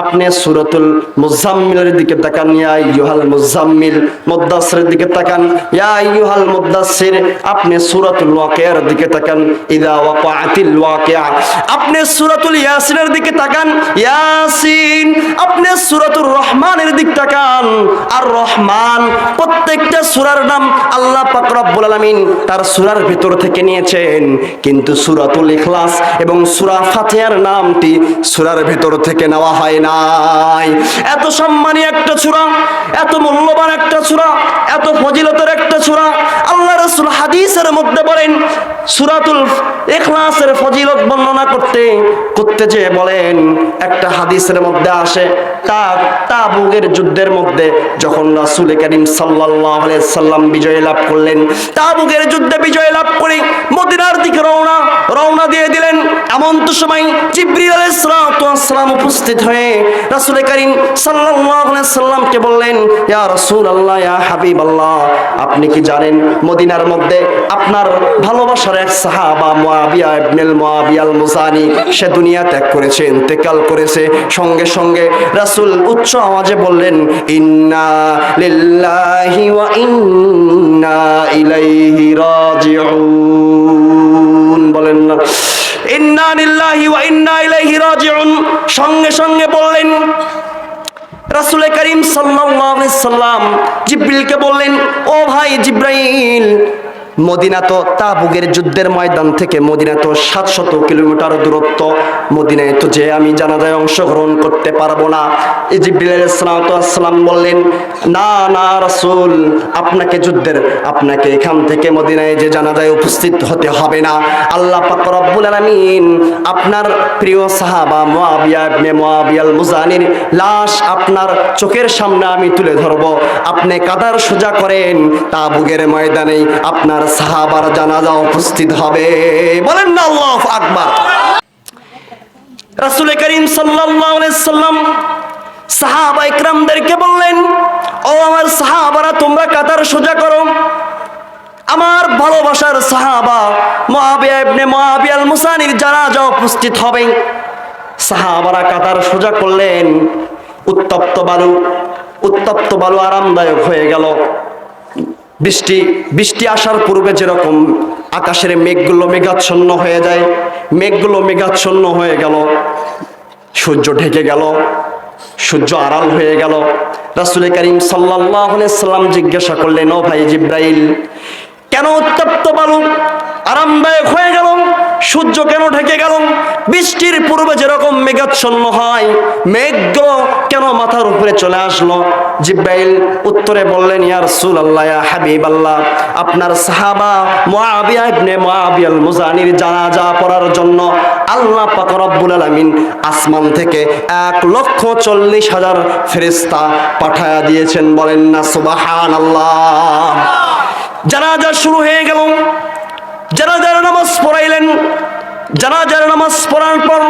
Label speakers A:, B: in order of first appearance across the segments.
A: আপনি সুরতুল মুজাম্মিলের দিকে তাকান, ইয়া ইয়ুহাল মুজাম্মিল মুদ্দাসিরের দিকে তাকান, ইয়া ইয়ুহাল মুদ্দাসির আপনি সূরাতুল ওয়াকিয়ার দিকে তাকান, ইদা ওয়াকাআতিল ওয়াকিয়া। আপনি সূরাতুল ইয়াসিনের দিকে তাকান, ইয়াসিন, আপনি সূরাতুর রহমানের দিক তাকান। আর রহমান প্রত্যেকটা সূরার নাম আল্লাহ পাক রব্বুল আলামিন তার সূরার ভিতর থেকে নিয়েছেন। কিন্তু সূরাতুল ইখলাস এবং সূরা ফাতিহার নামটি সূরার ভিতর থেকে নেওয়া হয় নাই। এত সম্মানী একটা সূরা এত মূল্যবান একটা সূরা এত ফজিলতের একটা সূরা আল্লাহ রাসূল হাদিসের মধ্যে বলেন, সূরাতুল ইখলাসের ফজিলত বর্ণনা করতে করতে যে বলেন, একটা হাদিসের মধ্যে আসে, তা তাবুকের যুদ্ধের মধ্যে যখন করিম সাল্লাল্লাহু আলাইহি সাল্লাম বিজয় লাভ করলেন তাবুকের যুদ্ধে বিজয় লাভ করে মদিনার দিকে রওনা রওনা দিয়ে দিলেন। এমন তো সময় উপস্থিত হয়ে রাসূল করিম সাল্লামকে বললেন, ইয়া রাসূলুল্লাহ, ইয়া হাবিবাল্লাহ, আপনি কি জানেন মদিনার মধ্যে আপনার ভালোবাসার এক সাহাবা মুয়াবিয়া ইবনুল মুয়াবিয়া আল মুজানি সে দুনিয়া ত্যাগ করেছে, ইন্তেকাল করেছে। সঙ্গে সঙ্গে রাসূল উচ্চ আওয়াজে বললেন, ইন্না লিল্লাহি ওয়া ইন্না ইলাইহি রাজিউন। বলেন না, ইন্না লিল্লাহি ওয়া ইন্না ইলাইহি রাজিউন। সঙ্গে সঙ্গে বললেন রাসূল করিম সাল্লাম জিব্রিলকে বললেন ও ভাই জিব্রাইল মদিনা তো তাবুকের যুদ্ধের ময়দান থেকে মদিনা তো সাতশত কিলোমিটার দূরত্ব। মদিনায় তো যে আমি জানাজায় অংশগ্রহণ করতে পারব না। সালাম বললেন, না না, রাসূল, আপনাকে যুদ্ধের, আপনাকে এখান থেকে মদিনায় যে জানাজায় উপস্থিত হতে হবে না। আল্লাহ পাক রব্বুল আলামিন আপনার প্রিয় সাহাবা মুয়াবিয়া মুয়াবিয়াল মুজানির লাশ আপনার চোখের সামনে আমি তুলে ধরব। আপনি কাদার সোজা করেন, তাবুকের ময়দানে আপনার সাহাবার জানাজা উপস্থিত হবে। বলেন না আল্লাহ আকবার। রাসূল করিম সাল্লাম সাহাবা ইকরামদেরকে বললেন, ও আমার সাহাবারা, তোমরা কাতার সোজা করো। আমার ভালোবাসার সাহাবা মুআবিয়া ইবনে মুআবিয়া আল মুসানির জানাজা উপস্থিত হবে। সাহাবারা কাতার সোজা করলেন। উত্তপ্ত বালু উত্তপ্ত বালু আরামদায়ক হয়ে গেল। বৃষ্টি বৃষ্টি আসার পূর্বে যেরকম আকাশের মেঘগুলো মেঘাচ্ছন্ন হয়ে যায়, মেঘগুলো মেঘাচ্ছন্ন হয়ে গেল, সূর্য ঢেকে গেল, সূর্য আড়াল হয়ে গেল। রাসুল করিম সাল্লাম জিজ্ঞাসা করলেন, ও ভাই জিব্রাইল, কেন উত্তপ্ত বালু? আরামদায়ক হয়ে সূর্য কেন ঢেকে গেল? বৃষ্টির পূর্বে যেরকম মেঘাচ্ছন্ন হয় মেঘ কেন মাথার উপরে চলে আসলো? জিব্রাইল উত্তরে বললেন, ইয়া রাসূলুল্লাহ, ইয়া হাবিবাল্লাহ, আপনার সাহাবা মুআবিয়া ইবনে মুআবিয়াল মুজানির জানাজা পড়ার জন্য আল্লাহ পাক রব্বুল আলামিন আসমান থেকে এক লক্ষ চল্লিশ হাজার ফেরেশতা পাঠায়া দিয়েছেন। বলেন না, সুবহানাল্লাহ। জানাজা শুরু হয়ে গেল। নামাজ পড়ার পর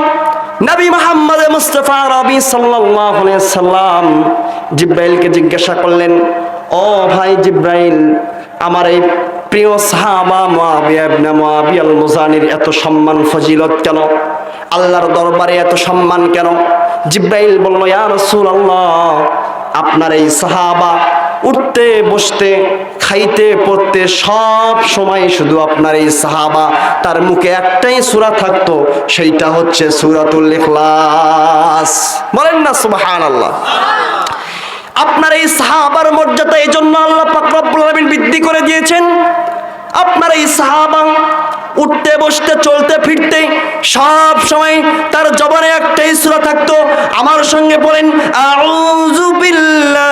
A: নবী মোহাম্মদ মুস্তাফা রবি সাল্লাম জিব্রাইলকে জিজ্ঞাসা করলেন, ও ভাই জিব্রাইল, আমার এই প্রিয় সাহাবা মুজানির এত সম্মান, ফজিলত কেন? আল্লাহর দরবারে এত সম্মান কেন? জিব্রাইল বলল, ইয়া আপনার এই সাহাবা উঠতে বসতে খাইতে, পড়তে সব সময় শুধু আপনার এই সাহাবা, তার মুখে একটাই সূরা থাকতো, সেইটা হচ্ছে সূরাতুল ইখলাস। বলেন না, সুবহানাল্লাহ। আপনার এই সাহাবার মর্যাদা এই জন্য আল্লাহ পাক রব্বুল আলামিন বৃদ্ধি করে দিয়েছেন। আপনার এই সাহাবা উঠতে, বসতে, চলতে, ফিরতে সব সময় তার জবানে একটাই সূরা থাকতো। আমার সঙ্গে বলেন, আউযু বিল্লাহি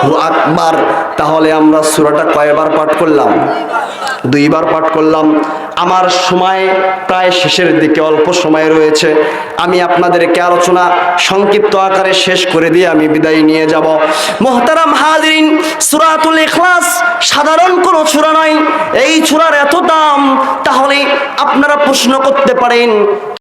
A: আল্লাহু আকবার তাহলে আমরা সূরাটা কয়বার পাঠ করলাম? দুইবার পাঠ করলাম। আমার সময় প্রায় শেষের দিকে, অল্প সময় রয়েছে। আমি আপনাদেরকে আলোচনা সংক্ষিপ্ত আকারে শেষ করে দিয়ে আমি বিদায় নিয়ে যাব। মোহতারাম হাজরিন, সুরাতুল ইখলাস সাধারণ কোনো ছুরা নয়। এই ছুরার এত দাম, তাহলে আপনারা প্রশ্ন করতে পারেন